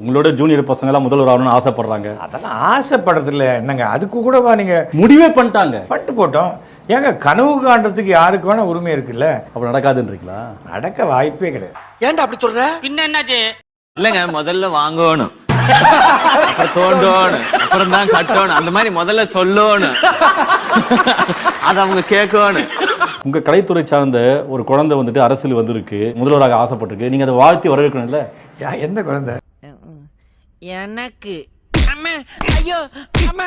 உங்களோட ஜூனியர் பசங்க எல்லாம் முதல்வர் ஆகணும்னு ஆசைப்படுறாங்க. அதெல்லாம் ஆசைப்படுறதில்ல. என்னங்க அதுக்கு கூடவா நீங்க. முடிவே பண்ணிட்டாங்க. பண்ணிட்டு போட்டோம். ஏங்க கனவு காண்றதுக்கு யாருக்கு வேணா உரிமை இருக்குல்ல? அப்ப நடக்காதுன்றீங்களா? நடக்க வாய்ப்பே கிடையாது. ஏன்டா அப்படி சொல்ற? பின்ன என்னாச்சு? இல்லங்க முதல்ல வாங்கணும். அப்புறம் தோண்டணும். அப்புறம் தான் கட்டணும். அந்த மாதிரி முதல்ல சொல்லணும். அத அவங்க கேட்கணும். உங்க கலைத்துறை சார்ந்த ஒரு குழந்தை வந்துட்டு அரசியல் வந்திருக்கு. முதல்வராக ஆசைப்பட்டிருக்கு. நீங்க அதை வாழ்த்தி வரவேற்கணும்ல? யா, எந்த குழந்தை? எனக்கு. அம்மா ஐயோ அம்மா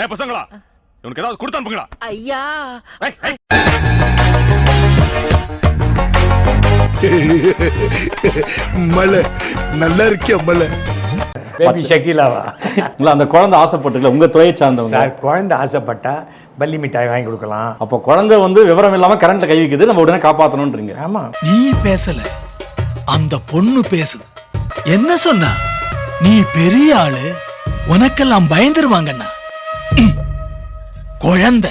ஏ பசங்களா இவனுக்கு ஏதாவது கொடுத்து அனுப்புங்களா ஐயா. மலை நல்லா இருக்கியா மலை? பேபி ஷக்கீலாவா இல்ல அந்த குழந்தை ஆசைப்பட்டிருக்கல உங்க துறையை சார்ந்தவங்க? சார் குழந்தை ஆசைப்பட்டா பல்லி மிட்டாய் வாங்கி கொடுக்கலாம். அப்ப குழந்தை வந்து விவரம் இல்லாம கரண்ட்ல கை வைக்குது நம்ம உடனே காப்பாத்தணும்ன்றீங்க. ஆமா. நீ பேசல. அந்த பொண்ணு பேசுது. என்ன சொன்னா? நீ பெரிய ஆளு உனக்கெல்லாம் பயந்துருவாங்கண்ணா. குழந்தை.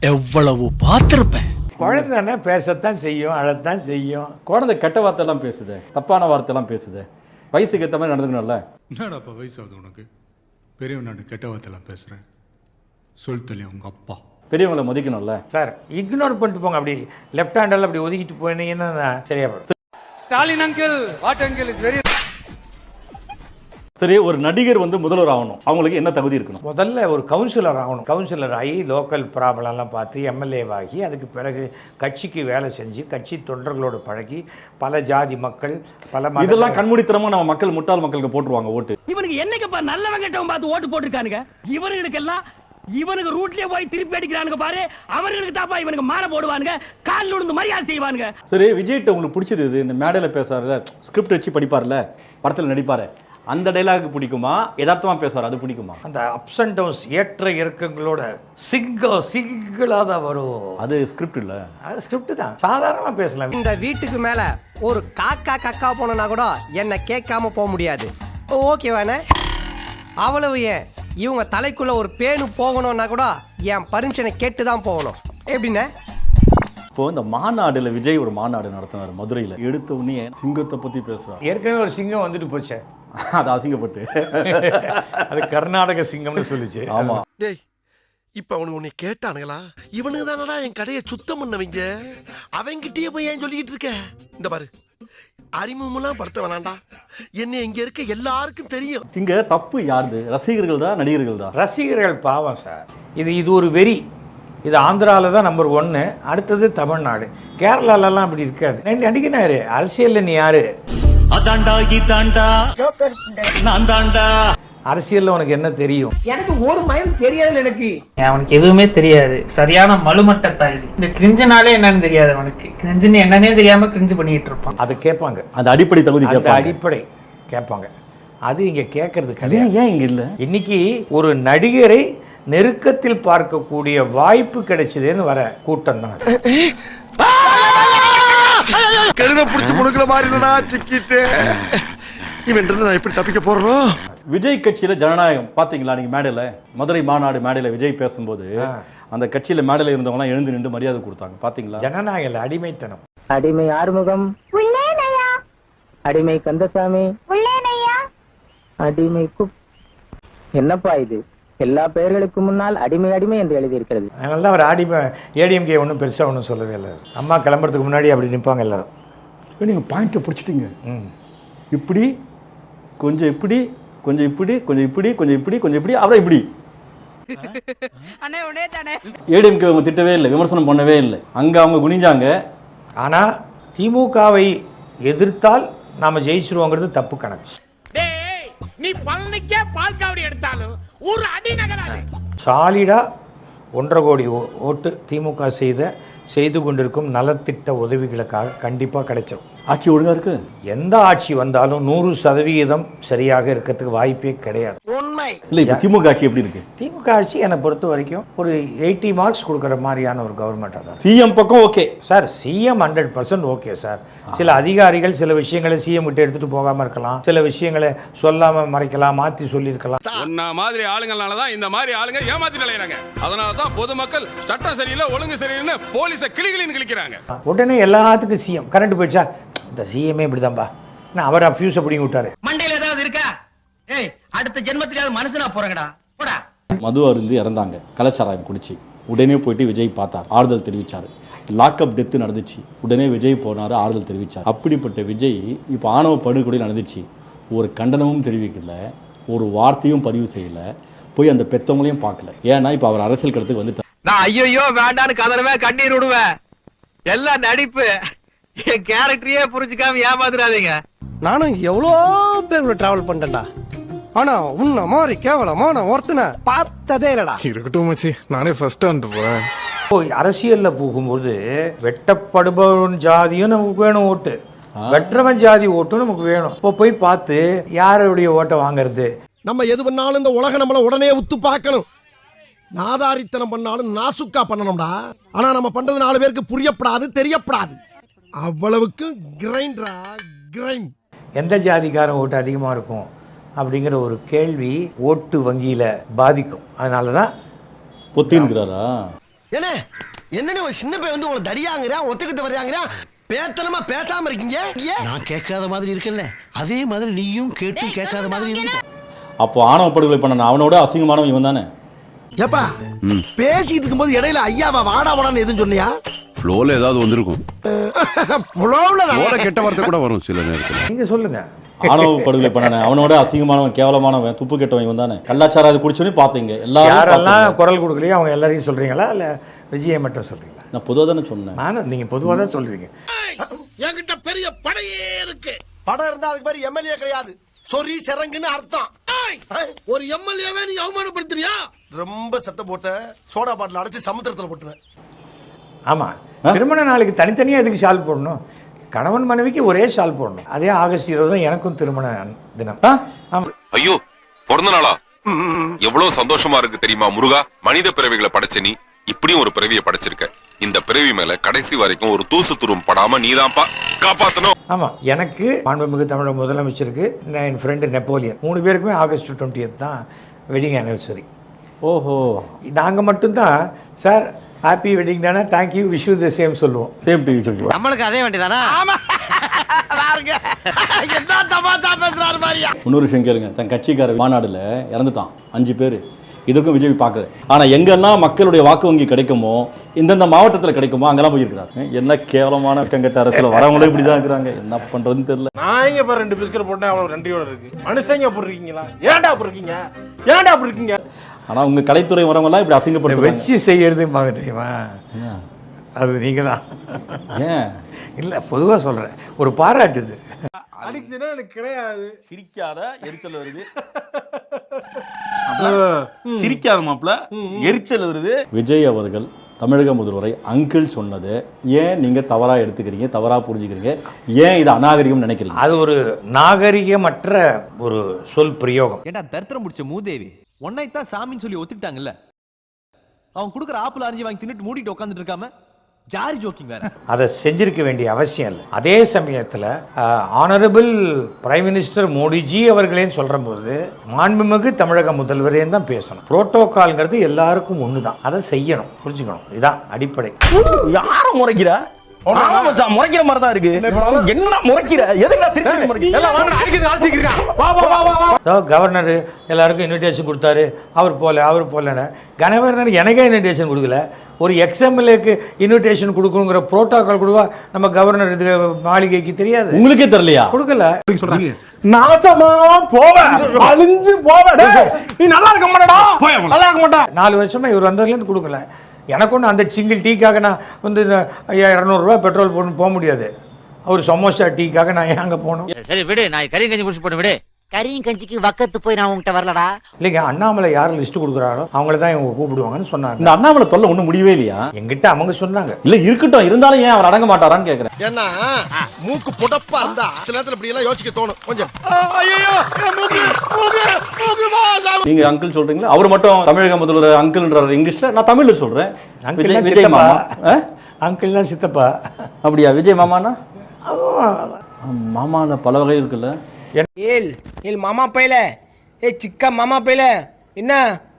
எவ்வளவு பார்த்திருப்பேன். குழந்தைன்னா பேசத்தான் செய்யும் அழத்தான் செய்யும். குழந்தை கெட்ட வார்த்தை எல்லாம் பேசுது தப்பான வார்த்தை எல்லாம் பேசுது. வயசுக்கு ஏத்த மாதிரி நடந்துக்கணும்ல? என்னடாப்பா வயசாகுது உனக்கு? பெரியவன் நான் கெட்ட வார்த்தைலாம் பேசுகிறேன் சொல் தள்ளி உங்க அப்பா. பெரியவங்களை மதிக்கணும்ல? சார் இக்னோர் பண்ணிட்டு போங்க. அப்படி லெஃப்ட் ஹேண்டில் அப்படி ஒதுக்கிட்டு போனீங்கன்னா சரியா Stalin uncle what uncle is very சரி ஒரு நடிகர் வந்து முதல்வர் ஆகணும். அவங்களுக்கு என்ன தகுதி இருக்கணும்? முதல்ல ஒரு கவுன்சிலர் ஆகணும். கவுன்சிலர் ஆகி லோக்கல் ப்ராப்ளம்லாம் பார்த்து எம்எல்ஏவாகி அதுக்கு பிறகு கட்சிக்கு வேலை செஞ்சு கட்சி தொண்டர்களோடு பழகி பல ஜாதி மக்கள் பல இதெல்லாம் கண்மூடித்தனமா நம்ம மக்கள் முட்டாள் மக்களுக்கு போட்டுருவாங்க ஓட்டு. இவனுக்கு என்னைக்குப்பா நல்லவன் கெட்டவன் பார்த்து ஓட்டு போட்டுருக்கானுங்க? இவனுங்களுக்கெல்லாம் இவனுக்கு ரூட்லயே போய் திருப்பி அடிக்கிறானுங்க பாரு. அவர்களுக்கு தாப்பா இவனுக்கு மாலை போடுவானுங்க. காலில் விழுந்து மரியாதை செய்வானுங்க. சரி விஜய்கிட்ட உங்களுக்கு பிடிச்சது இது இந்த மேடையில் பேசுறாருல ஸ்கிரிப்ட் வச்சு படிப்பார்ல படத்தில் நடிப்பாரு. அந்த டைலாக் பிடிக்குமா? யதார்த்தமா பேசுவார் அது பிடிக்குமா? அந்த அப்ஸ் அண்ட் டவுன்ஸ் ஏற்ற இறக்கங்களோட சிங்க சிங்களாக தான் வரும். அது ஸ்கிரிப்ட் இல்ல. அது ஸ்கிரிப்ட் தான். சாதாரணமாக பேசலாம். இந்த வீட்டுக்கு மேல ஒரு காக்கா கக்கா போனா கூட என்ன கேட்காம போக முடியாது. ஓகேவானே அவ்வளவு ஏன்? இவங்க தலைக்குள்ள ஒரு பேனு போகணும்னா கூட என் பர்மிஷனை கேட்டு தான் போகணும். எப்படிண்ணே இப்போ இந்த மாநாடுல விஜய் ஒரு மாநாடு நடத்தினார் மதுரையில். எடுத்த உடனே சிங்கத்தை பத்தி பேசுவார் ஏற்கனவே ஒரு சிங்கம் வந்துட்டு போச்சே. அது அசிங்கப்பட்டு. அது கர்நாடக சிங்கம்னு சொல்லிச்சு. ஆமா. டேய் இப்ப அவனுக்கு உன்னை கேட்டானுங்களா? இவனுக்கு தானடா என் கடையை சுத்தம் பண்ணவங்க? அவங்கிட்டயே போய் ஏன் சொல்லிக்கிட்டு இருக்க? இந்த பாரு. அறிமுகமெல்லாம் படுத்த வேணாண்டா என்ன இங்க இருக்க எல்லாருக்கும் தெரியும். இங்க தப்பு யாருது? ரசிகர்கள் தான் நடிகர்கள் தான்? ரசிகர்கள் பாவம் சார். இது இது ஒரு வெறி. இது ஆந்திராவில் தான் நம்பர் ஒன்று அடுத்தது தமிழ்நாடு. கேரளாலலாம் அப்படி இருக்காது. நடி- நடிகனாரு. அரசியலில் நீ யாரு? அதாண்டா இதாண்டா நான் தாண்டா அரசியலில் உனக்கு என்ன தெரியும்? அவனுக்கு எதுவுமே தெரியாது. சரியான மலுமட்டத்தா இது இந்த கிரிஞ்சனாலே என்னன்னு தெரியாது அவனுக்கு. கிரிஞ்சுன்னு என்னன்னே தெரியாம கிரிஞ்சு பண்ணிட்டு இருப்பான். அதை கேட்பாங்க. அந்த அடிப்படை தகுதி அந்த அடிப்படை கேட்பாங்க. அது இங்கே கேட்கறது கிடையாது. ஏன் இங்க இல்ல? இன்னைக்கு ஒரு நடிகரை நெருக்கத்தில் பார்க்கக்கூடிய வாய்ப்பு கிடைச்சதுன்னு வர கூட்டம் தான். கழுத புடிச்சு முடுக்கல மாதிரி இல்லடா சிக்கிட்டு இவன் இருந்து நான் எப்படி தப்பிக்க போறோம் விஜய் கட்சியில ஜனநாயகம் பாத்தீங்களா நீங்க மேடையில? மதுரை மாநாடு மேடையில விஜய் பேசும்போது அந்த கட்சியில மேடையில இருந்தவங்க எல்லாம் எழுந்து நின்று மரியாதை கொடுத்தாங்க பாத்தீங்களா? ஜனநாயக அடிமைத்தனம். அடிமை ஆறுமுகம். அடிமை கந்தசாமி. அடிமை குப் என்னப்பா இது? எல்லா பெயர்களுக்கு முன்னால் அடிமை அடிமை என்று எழுதியிருக்கிறது. அதனால தான் அவர் அடிமை ஏடிஎம்கே ஒன்றும் பெருசாக ஒன்றும் சொல்லவே இல்லை. அம்மா கிளம்புறதுக்கு முன்னாடி அப்படி நிற்பாங்க எல்லாரும். நீங்க பாயிண்ட்டை பிடிச்சிட்டீங்க. ம். இப்படி கொஞ்சம் இப்படி கொஞ்சம் இப்படி கொஞ்சம் இப்படி கொஞ்சம் இப்படி கொஞ்சம் இப்படி அப்புறம் இப்படி. அண்ணே உடனே தானே. ஏடிஎம்கே அவங்க திட்டவே இல்லை விமர்சனம் பண்ணவே இல்லை. அங்க அவங்க குனிஞ்சாங்க. ஆனால் திமுகவை எதிர்த்தால் நாம் ஜெயிச்சிருவோங்கிறது தப்பு கணக்கு. டேய் நீ பழனிக்கே பால் காவடி எடுத்தாலும் ஒரு அடி நகராது சாலிடாக ஒன்றரை கோடி ஓ- ஓட்டு திமுக செய்த செய்து கொண்டிருக்கும் நலத்திட்ட உதவிகளுக்காக கண்டிப்பாக கிடைச்சிரும். ஆட்சி ஒழுங்கா இருக்கு? எந்த ஆட்சி வந்தாலும் நூறு சதவிகிதம் சரியாக இருக்கிறதுக்கு வாய்ப்பே கிடையாது. உண்மை. இல்லை இப்போ திமுக ஆட்சி எப்படி இருக்கு? திமுக ஆட்சி என்னை பொறுத்த வரைக்கும் ஒரு எயிட்டி மார்க்ஸ் கொடுக்குற மாதிரியான ஒரு கவர்மெண்ட்டாக தான் சிஎம் பக்கம் okay. Sir CM hundred percent okay sir. சில அதிகாரிகள் சில விஷயங்களை சிஎம் விட்டு எடுத்துட்டு போகாம இருக்கலாம். சில விஷயங்களை சொல்லாம மறைக்கலாம் மாத்தி சொல்லியிருக்கலாம். மாதிரி ஆளுங்களால தான் இந்த மாதிரி ஆளுங்க ஏமாத்தி நிலையறாங்க அதனால தான் பொதுமக்கள் சட்டம் சரியில்லை ஒழுங்கு சரியில்லைன்னு போலீஸை கிளிகளின்னு கிழிக்கிறாங்க. உடனே எல்லாத்துக்கும் சிஎம் கரண்ட் போயிடுச்சா? இந்த சிஎம்ஏ இப்படிதான்பா. நான் அவரை ஃபியூஸை பிடிங்கி விட்டாரு? மண்டையில ஏதாவது இருக்கா? ஏய் அடுத்த ஜென்மத்திலாவது மனுஷனா போறேங்கடா. போடா. மது அருந்து இறந்தாங்க. கலாச்சாரம் குடிச்சு. உடனே போயிட்டு விஜய் பார்த்தார். ஆறுதல் தெரிவிச்சார். லாக்அப் டெத்து நடந்துச்சு. உடனே விஜய் போனார் ஆறுதல் தெரிவித்தார் அப்படிப்பட்ட விஜய் இப்போ ஆணவ படுகொலை நடந்துச்சு. ஒரு கண்டனமும் தெரிவிக்கல. ஒரு வார்த்தையும் பதிவு செய்யல. போய் அந்த பெத்தவங்களையும் பார்க்கல. ஏன்னா இப்போ அவர் அரசியல் கடத்துக்கு வந்துட்டார். நான் ஐயோ வேண்டான்னு கதறவேன் கண்ணீர் விடுவேன். எல்லாம் நடிப்பு. என் கேரக்டரையே புரிஞ்சுக்காம ஏமாத்துறாதீங்க நானும் எவ்வளோ பேர் டிராவல் பண்ணிட்டேன்டா. ஆனா உன்ன மாதிரி கேவலமான ஒருத்தனை பார்த்ததே இல்லடா. இருக்கட்டும் மச்சி. நானே ஃபர்ஸ்ட் வந்துட்டு போறேன். அரசியல்ல போகும்போது வெட்டப்படுபவன் ஜாதியும் நமக்கு வேணும் ஓட்டு. வெற்றவன் ஜாதி ஓட்டும் நமக்கு வேணும். இப்போ போய் பார்த்து யாருடைய ஓட்டை வாங்குறது? நம்ம எது பண்ணாலும் இந்த உலகம் நம்மள உடனே உத்து பார்க்கணும். நாதாரித்தனம் பண்ணாலும் நாசுக்கா பண்ணணும்டா. ஆனா நம்ம பண்றது நாலு பேருக்கு புரியப்படாது தெரியப்படாது. அவ்வளவுக்கு கிரைண்டரா கிரைண்ட் எந்த ஜாதிக்காரன் ஓட்டு அதிகமாக இருக்கும் அப்படிங்கிற ஒரு கேள்வி ஓட்டு வங்கியில பாதிக்கும். அதனால தான் பொத்தின்னுக்கிறாரா என்ன என்னன்னு ஒரு சின்ன பையன் வந்து உங்களை தடியாங்கிறான் ஒத்துக்கிட்டு வர்றாங்கிறான்? பேத்தலமா பேசாம இருக்கீங்க? நான் கேட்காத மாதிரி இருக்கல அதே மாதிரி நீயும் கேட்டு கேட்காத மாதிரி இருக்க. அப்போ ஆணவ படுகொலை பண்ண அவனோட அசிங்கமானவன் இவன் தானே ஏப்பா பேசிட்டு இருக்கும்போது இடையில ஐயாவா வாடா வாடான்னு எதுவும் சொன்னியா? ஃப்ளோல ஏதாவது வந்திருக்கும். ஃப்ளோல கெட்ட வார்த்தை கூட வரும் சில நேரத்தில். நீங்க சொல்லுங்க. ஆணவ படுகொலை பண்ணன அவனோட அசிங்கமானவன் கேவலமானவன் துப்பு கெட்டவன் இவன் தானே. கல்லாச்சாரம் அது குடிச்சோன்னே பார்த்தீங்க எல்லாரும். குரல் கொடுக்கலையோ அவங்க எல்லாரையும் சொல்றீங்களா? இல்ல விஜயை மட்டும் சொல்றீங்களா? நான் பொதுவாக தானே சொன்னேன். நானும் நீங்க பொதுவாக தான் சொல்றீங்க. என்கிட்ட பெரிய படையே இருக்கு. படம் இருந்தா அதுக்கு பேர் எம்எல்ஏ கிடையாது. சொரி சிறங்குன்னு அர்த்தம். ஒரு எம்எல்ஏவே நீ அவமானப்படுத்துறியா? ரொம்ப சத்தம் போட்ட சோடா பாட்டில் அடைச்சு சமுத்திரத்துல போட்டுருவேன். ஆமா. திருமண நாளுக்கு தனித்தனியா எதுக்கு ஷால் போடணும்? கணவன் மனைவிக்கு ஒரே ஷால் போடணும். அதே ஆகஸ்ட் இருபதும் எனக்கும் திருமண தினம். ஆமா. ஐயோ பிறந்த நாளா? எவ்வளவு சந்தோஷமா இருக்கு தெரியுமா முருகா? மனித பிறவிகளை படைச்ச நீ. இப்படியும் ஒரு பிறவியை படைச்சிருக்க. இந்த பிறவி மேல கடைசி வரைக்கும் ஒரு தூசு துரும் படாம நீதான்ப்பா. காப்பாத்தணும். ஆமா. எனக்கு மாண்புமிகு தமிழக முதலமைச்சருக்கு நான் என் ஃப்ரெண்டு நெப்போலியன் மூணு பேருக்குமே ஆகஸ்ட் டுவெண்ட்டியத் தான் வெட்டிங் ஆனிவர்சரி ஓஹோ. நாங்கள் மட்டும்தான் சார் ஹாப்பி வெட்டிங் தானே thank you wish the same சொல்லுவோம். சேம் டிவி சொல்லுவா நம்மளுக்கு அதே பேசுறாரு மாதிரியா இன்னொரு விஷயம் கேளுங்க. தன் கட்சிக்கார மாநாடுல இறந்துட்டான். அஞ்சு பேர். இதுக்கும் விஜய் பார்க்கல. ஆனா எங்கெல்லாம் மக்களுடைய வாக்கு வங்கி கிடைக்குமோ இந்தந்த மாவட்டத்துல கிடைக்குமோ அங்கெல்லாம் போயிருக்கிறாங்க என்ன கேவலமான கங்கட்ட அரசுல வரவங்களும் இப்படி தான் இருக்கிறாங்க. என்ன பண்றதுன்னு தெரியல. நான் எங்க பாரு ரெண்டு பிஸ்கட் போட்டேன் அவ்வளவு நன்றியோட இருக்கு. மனுஷங்க அப்படி இருக்கீங்களா? ஏன்டா அப்படி இருக்கீங்க? ஏன்டா அப்படி இருக்கீங்க? ஆனா உங்க கலைத்துறை வரவங்க எல்லாம் இப்படி அசிங்கப்படுத்துறாங்க. வச்சு செய்யறதும்பாங்க தெரியுமா? அது நீங்கள்? தான் ஏன்? இல்லை பொதுவாக சொல்கிறேன் ஒரு பாராட்டுது. அடிக்ஷனே எனக்கு கிடையாது. சிரிக்காத எரிச்சல் வருது. சிரிக்காத மாப்ள எரிச்சல் வருது. விஜய் அவர்கள் தமிழக முதல்வரை அங்கிள் சொன்னதை. ஏன் நீங்க தவறா எடுத்துக்கிறீங்க தவறா புரிஞ்சுக்கிறீங்க? ஏன் இது அநாகரிகம் நினைக்கிறீங்க? அது ஒரு நாகரிகமற்ற ஒரு சொல் பிரயோகம். ஏண்டா தரித்திரம் முடிச்ச மூதேவி? உன்னைத்தான் சாமின்னு சொல்லி ஒத்துக்கிட்டாங்கல்ல? அவன் கொடுக்குற ஆப்பிள் அரிஞ்சு வாங்கி தின்னுட்டு மூடிட்டு உட்காந்துட்டு இருக்காம? ஜாரி ஜோக்கிங் வேற. அதை செஞ்சிருக்க வேண்டிய அவசியம் இல்லை. அதே சமயத்தில் ஆனரபிள் பிரைம் மினிஸ்டர் மோடிஜி அவர்களேன்னு சொல்கிற போது மாண்புமிகு தமிழக முதல்வரேன்னு தான் பேசணும். புரோட்டோகால்ங்கிறது எல்லாருக்கும் ஒன்று தான் அதை செய்யணும். புரிஞ்சுக்கணும். இதுதான் அடிப்படை. யார முறைக்கிற? மச்சான், முறைக்கிற மாதிரி தான் இருக்கு. என்ன முறைக்கிற? எதுக்கு திருப்பி முறைக்கிற? அதோ கவர்னர் எல்லாருக்கும் இன்விடேஷன் கொடுத்தாரு. அவர் போல அவர் போலன்னு. கவர்னர் எனக்கே இன்விடேஷன் கொடுக்கல. ஒரு எக்ஸ்எம்எல்ஏக்கு இன்விடேஷன் கொடுக்கணுங்கிற புரோட்டோகால் கொடுவா நம்ம கவர்னர் இது மாளிகைக்கு தெரியாது. உங்களுக்கே தெரியலையா? கொடுக்கல. நாசமா போவேன் அழிஞ்சு போவேன் நீ நல்லா இருக்க மாட்டடா. நல்லா இருக்க மாட்டா. நாலு வருஷமா இவர் வந்ததுலேருந்து கொடுக்கல. எனக்கு ஒன்று அந்த சிங்கிள் டீக்காக நான் வந்து ஐயா இரநூறுவா பெட்ரோல் போட்டு போக முடியாது. அவர் சமோசா டீக்காக நான் ஏன் அங்கே போகணும்? சரி விடு. நான் கறி கஞ்சி குடிச்சு போட்டு விடு. கறியும் கஞ்சிக்கு வக்கத்து போய் நான் உங்ககிட்ட வரலடா. இல்லைங்க அண்ணாமலை யார் லிஸ்ட் கொடுக்குறாரோ அவங்கள தான் இவங்க கூப்பிடுவாங்கன்னு சொன்னாங்க. இந்த அண்ணாமலை தொல்லை ஒன்றும் முடியவே இல்லையா? எங்கிட்ட அவங்க சொன்னாங்க. இல்ல இருக்கட்டும் இருந்தாலும் ஏன் அவர் அடங்க மாட்டாரான்னு கேக்குறேன். ஏன்னா மூக்கு புடப்பா இருந்தா சில நேரத்துல இப்படி எல்லாம் யோசிக்க தோணும் கொஞ்சம். ஐயோ மூக்கு மூக்கு மூக்கு வா, சாமி. நீங்க அங்கிள் சொல்றீங்களா? அவர் மட்டும் தமிழக முதல்வர் அங்கிள்ன்றார் இங்கிலீஷ்ல நான் தமிழ்ல சொல்றேன். அங்கிள் விஜய் விஜய் சித்தப்பா. மாமா. ஆ? அங்கிள் தான் சித்தப்பா. அப்படியா? விஜய் மாமானா? மாமால பல வகை இருக்குல்ல. ஏல் ஏல் மாமா பையல? ஏ சிக்கா மாமா பையல என்ன?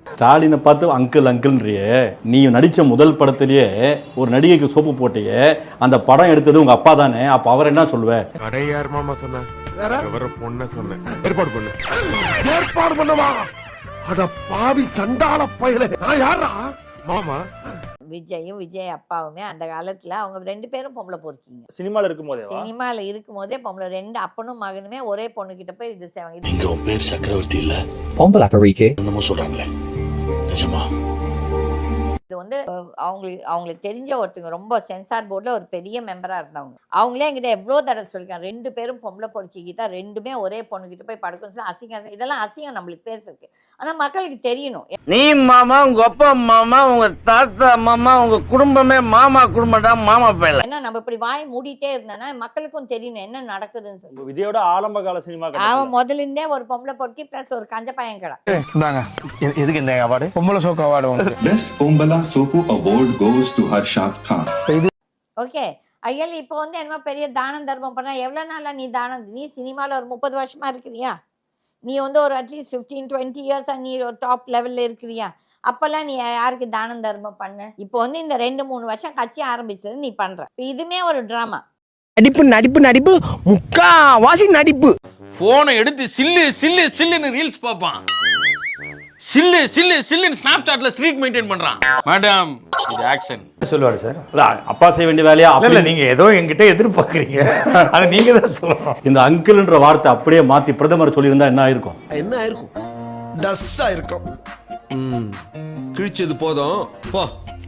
ஸ்டாலினை பார்த்து அங்கிள் அங்கிள்ன்றியே நீ நடிச்ச முதல் படத்திலேயே ஒரு நடிகைக்கு சோப்பு போட்டியே. அந்த படம் எடுத்தது உங்க அப்பா தானே. அப்ப அவர் என்ன சொல்லுவ? அடையார் மாமா சொன்ன வர பொண்ண சொன்னேன் ஏற்பாடு பண்ணு. ஏற்பாடு பண்ணவா? அட பாவி சண்டால பயல. நான் யாரா மாமா விஜயும் விஜய் அப்பாவுமே அந்த காலத்துல அவங்க ரெண்டு பேரும் பொம்பளை பொறுக்கிங்க. சினிமால இருக்கும் போதே சினிமால இருக்கும் போதே பொம்பளை ரெண்டு அப்பனும் மகனுமே ஒரே பொண்ணு கிட்ட போய் இது செய்வாங்க பேர் சக்கரவர்த்தி இல்ல? பொம்பளை பரிக்கே என்னமோ சொல்றாங்களே. நிஜமா? வந்து அவங்களுக்கு அவங்களுக்கு தெரிஞ்ச ஒருத்தங்க ரொம்ப சென்சார் போர்டில் ஒரு பெரிய மெம்பராக இருந்தவங்க. அவங்களே என்கிட்ட எவ்வளோ தடவை சொல்லியிருக்காங்க ரெண்டு பேரும் பொம்பளை பொறுக்கிக்கிட்டா ரெண்டுமே ஒரே பொண்ணுகிட்ட போய் படுக்கும் சொல்லி அசிங்கம் இதெல்லாம் அசிங்கம் நம்மளுக்கு பேசுறதுக்கு. ஆனால் மக்களுக்கு தெரியணும். நீ மாமா உங்க அப்பா மாமா உங்க தாத்தா மாமா உங்க குடும்பமே மாமா குடும்பம்டா மாமா பையல ஏன்னா நம்ம இப்படி வாய் மூடிட்டே இருந்தோன்னா மக்களுக்கும் தெரியணும் என்ன நடக்குதுன்னு சொல்லி. விஜயோட ஆரம்ப கால சினிமா அவன் முதல்ல இருந்தே ஒரு பொம்பளை பொறுக்கி ப்ளஸ் ஒரு கஞ்ச பையன் கடை. எதுக்கு இந்த அவார்டு பொம்பளை சோக்கு அவார்டு உங்களுக்கு Sopu Award goes to Harshad Khan. Okay ஐயல் இப்போ வந்து என்னமோ பெரிய தானம் தர்மம் பண்ணா எவ்வளோ நாளா நீ தானம்? நீ சினிமாவில் ஒரு முப்பது வருஷமா இருக்கிறியா? நீ வந்து ஒரு அட்லீஸ்ட் ஃபிஃப்டீன் டுவெண்ட்டி இயர்ஸாக நீ ஒரு டாப் லெவலில் இருக்கிறியா? அப்போல்லாம் நீ யாருக்கு தானம் தர்மம் பண்ண? இப்போ வந்து இந்த ரெண்டு மூணு வருஷம் கட்சி ஆரம்பிச்சது நீ பண்ற. இப்போ இதுமே ஒரு ட்ராமா நடிப்பு நடிப்பு நடிப்பு. முக்கா வாசி நடிப்பு போனை எடுத்து சில்லு சில்லு சில்லுன்னு ரீல்ஸ் பார்ப்பான். சில்லு சில்லு சில்லுன்னு ஸ்னாப் சாட்ல ஸ்ட்ரீக் மெயின்டைன் பண்றான். மேடம் இது ஆக்ஷன் சொல்லுவாரு சார். இல்ல, அப்பா செய்ய வேண்டிய வேலையா? இல்ல நீங்க ஏதோ என்கிட்ட எதிர்பார்க்குறீங்க. அதை நீங்க தான் சொல்லணும். இந்த அங்கிள்ன்ற வார்த்தை அப்படியே மாத்தி பிரதமர் சொல்லியிருந்தா என்ன ஆயிருக்கும்? என்ன ஆயிருக்கும்? டஸ்ஸா இருக்கும். ம், கிழிச்சது போதும். போ.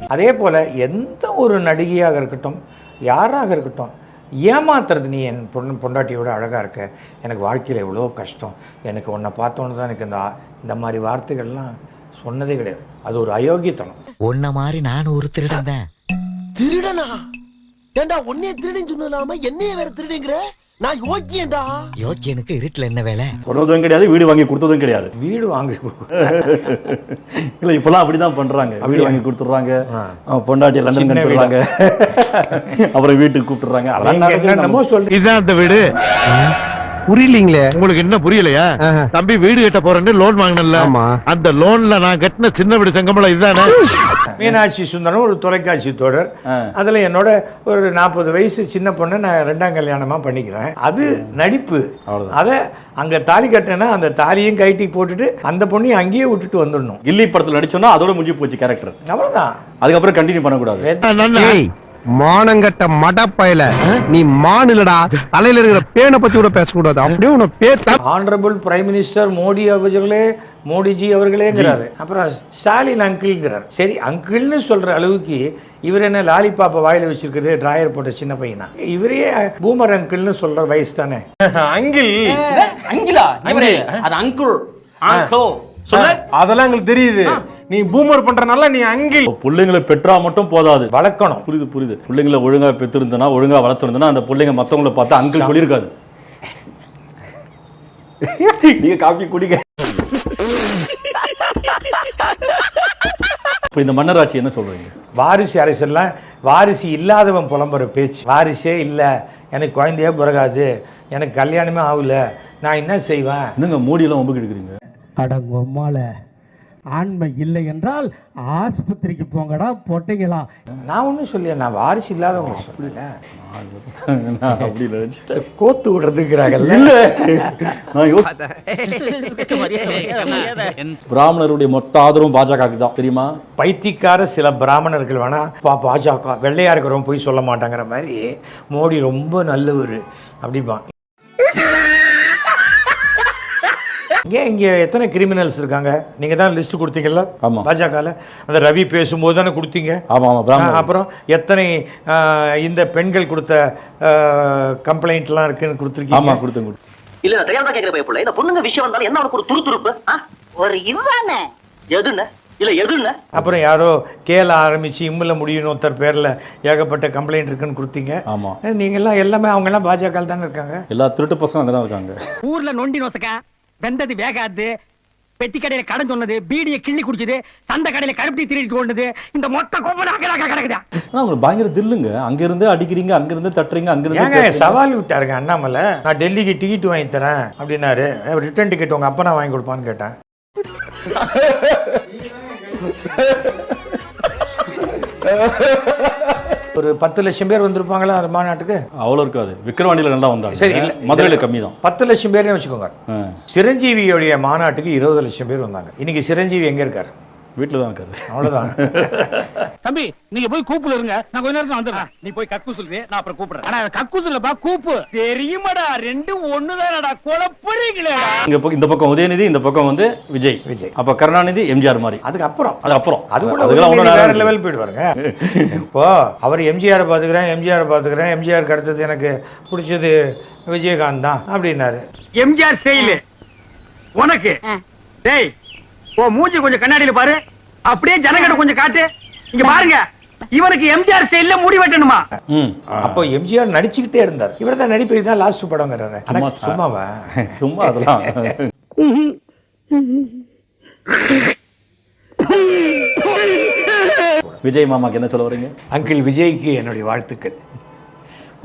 அதே போல எந்த ஒரு நடிகையாக இருக்கட்டும் யாராக இருக்கட்டும் ஏமாத்துறது நீ என் பொண்ணு பொண்டாட்டியோட அழகாக இருக்க. எனக்கு வாழ்க்கையில் எவ்வளோ கஷ்டம். எனக்கு உன்னை பார்த்தோன்னு தான் எனக்கு இந்த இந்த மாதிரி வார்த்தைகள்லாம் சொன்னதே கிடையாது. அது ஒரு அயோக்கியத்தனம். உன்ன மாதிரி நானும் ஒரு திருடன் தான் திருடனா? ஏண்டா உன்னைய திருடன் சொல்லாம என்னைய வேற திருடுங்கிற? நான் யோக்கியேண்டா யோக்கியனுக்கு இருட்டில் என்ன வேலை? சொன்னதும் கிடையாது வீடு வாங்கி கொடுத்ததும் கிடையாது. வீடு வாங்கி இல்ல இப்பெல்லாம் அப்படிதான் பண்றாங்க. வீடு? வாங்கி கொடுத்துட்றாங்க. பொண்டாட்டி லண்டன் அனுப்பிடுறாங்க அப்புறம் வீட்டுக்கு கூப்பிட்டுறாங்க அதெல்லாம் இதுதான் அந்த வீடு. புரியலீங்களே? உங்களுக்கு என்ன புரியலையா? தம்பி வீடு கட்ட போறேன்னு லோன் வாங்கினல அந்த லோன்ல நான் கட்டின சின்ன வீடு செங்கமலம் இதுதானே? மீனாட்சி சுந்தரம் ஒரு தொலைக்காட்சி தொடர். அதில் என்னோட ஒரு நாற்பது வயசு சின்ன பொண்ணை நான் ரெண்டாம் கல்யாணமாக பண்ணிக்கிறேன். அது நடிப்பு. அவ்வளவுதான். அதை அங்கே தாலி கட்டினா அந்த தாலியும் கைட்டி போட்டுட்டு அந்த பொண்ணையும் அங்கேயே விட்டுட்டு வந்துடணும். கில்லி படத்துல நடிச்சோன்னா அதோட முடிஞ்சு போச்சு கேரக்டர் அவ்வளோதான் அதுக்கப்புறம் கண்டினியூ பண்ணக்கூடாது. மானங்கட்ட மடப்பயல நீ மானுலடா தலையில இருக்கிற பேனை பத்தி கூட பேசக்கூடாது. அப்படியே உன பேத்த ஆனரபிள் பிரைம் மினிஸ்டர் மோடி அவர்களே மோடிஜி அவர்களேங்கிறாரு. அப்புறம் ஸ்டாலின் அங்கிள்ங்கிறார் சரி அங்கிள்னு சொல்ற அளவுக்கு இவர் என்ன லாலிபாப்பை வாயில வச்சிருக்கிறது டிராயர் போட்ட சின்ன பையனா? இவரே பூமர் அங்கிள்னு சொல்ற வயசு தானே? அங்கிள். அங்கிளா? இவரே. அது அங்குள் அங்கிள் அதெல்லாம் எங்களுக்கு தெரியுது. நீ பூமர் பண்றனால நீ அங்கிள் இப்போ பிள்ளைங்களை பெற்றா மட்டும் போதாது. வளர்க்கணும். புரியுது புரியுது. பிள்ளைங்களை ஒழுங்கா பெற்றிருந்தனா ஒழுங்கா வளர்த்துருந்தனா அந்த பிள்ளைங்க மத்தவங்கள பார்த்து அங்கிள் சொல்லியிருக்காது. நீங்க காப்பி குடிங்க. இப்போ இந்த மன்னராட்சி என்ன சொல்றீங்க? வாரிசு அரசெல்லாம் வாரிசு இல்லாதவன் புலம்புற பேச்சு. வாரிசே இல்லை. எனக்கு குழந்தையே பிறகாது. எனக்கு கல்யாணமே ஆகல. நான் என்ன செய்வேன்? என்னங்க மோடியெல்லாம் ஒம்புக்கு எடுக்கிறீங்க அடங்கொம்மால ஆண்மை இல்லை என்றால் ஆஸ்பத்திரிக்கு போங்கடா பொட்டைங்களா? நான் ஒன்றும் சொல்லியா நான் வாரிசு இல்லாதவங்க சொல்லல. நான் அப்படி நினைச்சிட்டேன். கோத்து விடுறதுங்கிறாங்கல்ல. இல்ல நான் யோசி- பிராமணருடைய மொத்த ஆதரவும் பாஜகவுக்கு தான். தெரியுமா? பைத்தியக்கார சில பிராமணர்கள் வேணா பா பாஜக வெள்ளையா இருக்கிறவன் போய் சொல்ல மாட்டாங்கிற மாதிரி மோடி ரொம்ப நல்லவர் அப்படிப்பான் ஏன் இங்க எத்தனை கிரிமினல்ஸ் இருக்காங்க? நீங்க தான் லிஸ்ட் கொடுத்தீங்கல்ல? ஆமா. பாஜகல. அந்த ரவி பேசும்போது தானே கொடுத்தீங்க? ஆமா ஆமா ஆ, பிராமணர். அப்புறம் எத்தனை இந்த பெண்கள் கொடுத்த கம்ப்ளைண்ட்லாம் இருக்குன்னு ஆமா கொடுத்துருக்கீங்க கொடுத்தேன் கொடுத்தேன். இல்ல நான் தெரியாம கேக்குற பயப்புல இந்த பொண்ணுங்க விஷயம் வந்தாலும் என்ன உனக்கு ஒரு துருதுருப்பு ஆ? ஒரு இவ்வானே எதுன்னு? இல்ல எதுன்னு? அப்புறம் யாரோ கேல ஆரம்பிச்சு இம்முல முடியணும் ஒருத்தர் பேர்ல ஏகப்பட்ட கம்ப்ளைண்ட் இருக்குன்னு கொடுத்தீங்க. ஆமா. நீங்க எல்லாம் எல்லாமே அவங்க எல்லாம் பாஜக தானே இருக்காங்க? எல்லா திருட்டு பசங்க அங்கே தான் இருக்காங்க. ஊர்ல நொண்டி நொசக்கா. வெந்தது வேகாது. பெட்டி கடையில கடன் சொன்னது பீடியை கிள்ளி குடிச்சது சந்தை கடையில கருப்பி திருடிட்டு கொண்டது இந்த மொத்த கொம்பு கிடக்குதா? ஆனால் உங்களுக்கு பயங்கர தில்லுங்க. அங்கிருந்து அடிக்கிறீங்க அங்கிருந்து தட்டுறீங்க அங்கிருந்து. சவால் விட்டாருங்க அண்ணாமலை. நான் டெல்லிக்கு டிக்கெட் வாங்கி தரேன் அப்படின்னாரு. ரிட்டர்ன் டிக்கெட் உங்க அப்பா நான் வாங்கி கொடுப்பான்னு கேட்டேன். ஒரு பத்து லட்சம் பேர் வந்திருப்பாங்களா அந்த மாநாட்டுக்கு? அவ்வளோ இருக்காது. விக்ரவாண்டியில் நல்லா வந்தாங்க. சரி இல்ல மதுரையில் கம்மி தான் பத்து லட்சம் பேர்னு வச்சுக்கோங்க. சிரஞ்சீவியோடைய மாநாட்டுக்கு இருபது லட்சம் பேர் வந்தாங்க. இன்னைக்கு சிரஞ்சீவி எங்க இருக்காரு? வீட்டில் தான் இருக்காரு அவ்வளவுதான். தம்பி நீங்க போய் கூப்புல இருங்க. நான் கொஞ்ச நேரத்துல வந்துடுறேன். நீ போய் கக்கு சொல்றே நான் அப்புறம் கூப்பிடுறேன். ஆனா கக்கூஸ் இல்லப்பா கூப்பு. தெரியுமாடா ரெண்டு ஒண்ணுதானடா குழப்பறீங்களேடா. இங்க இந்த பக்கம் உதயநிதி இந்த பக்கம் வந்து விஜய். விஜய். அப்ப கருணாநிதி எம்ஜிஆர் மாதிரி. அதுக்கு அப்புறம் அது அப்புறம். அது கூட அதுக்கெல்லாம் வேற நேரம் லெவல் போயிடுவாருங்க. இப்போ அவர் எம்ஜிஆர் பார்த்துக்கிறேன் எம்ஜிஆர் பார்த்துக்கிறேன் எம்ஜிஆர் அடுத்தது எனக்கு பிடிச்சது விஜயகாந்த் தான் அப்படின்னாரு. எம்ஜிஆர் ஸ்டைல் உனக்கு. டேய் ஓ மூஞ்சி கொஞ்சம் கண்ணாடியில பாரு. அப்படியே ஜனகிட்ட கொஞ்சம் காட்டு. இங்க பாருங்க. இவனுக்கு எம்ஜிஆர் ஸ்டைல்ல முடி வெட்டணுமா? அப்போ எம்ஜிஆர் நடிச்சுக்கிட்டே இருந்தார். இவர் தான் நடிப்பு தான் லாஸ்ட் படங்கிறாரு. சும்மாவா? சும்மா அதெல்லாம். விஜய் மாமாக்கு என்ன சொல்ல வரீங்க அங்கிள் விஜய்க்கு என்னுடைய வாழ்த்துக்கள்.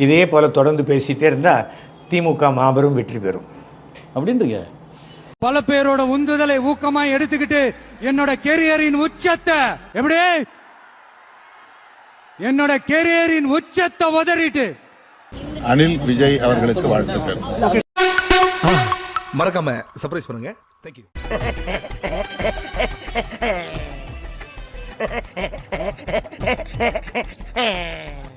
இதே போல தொடர்ந்து பேசிட்டே இருந்தா திமுக மாபெரும் வெற்றி பெறும். அப்படின்றீங்க? பல பேரோட உந்துதலை ஊக்கமா எடுத்துக்கிட்டு என்னோட கெரியரின் உச்சத்தை எப்படி? என்னோட கெரியரின் உச்சத்தை உதறிட்டு. அனில் விஜய் அவர்களுக்கு வாழ்த்துக்கள். மறக்காம சர்ப்ரைஸ் பண்ணுங்க. தேங்க்யூ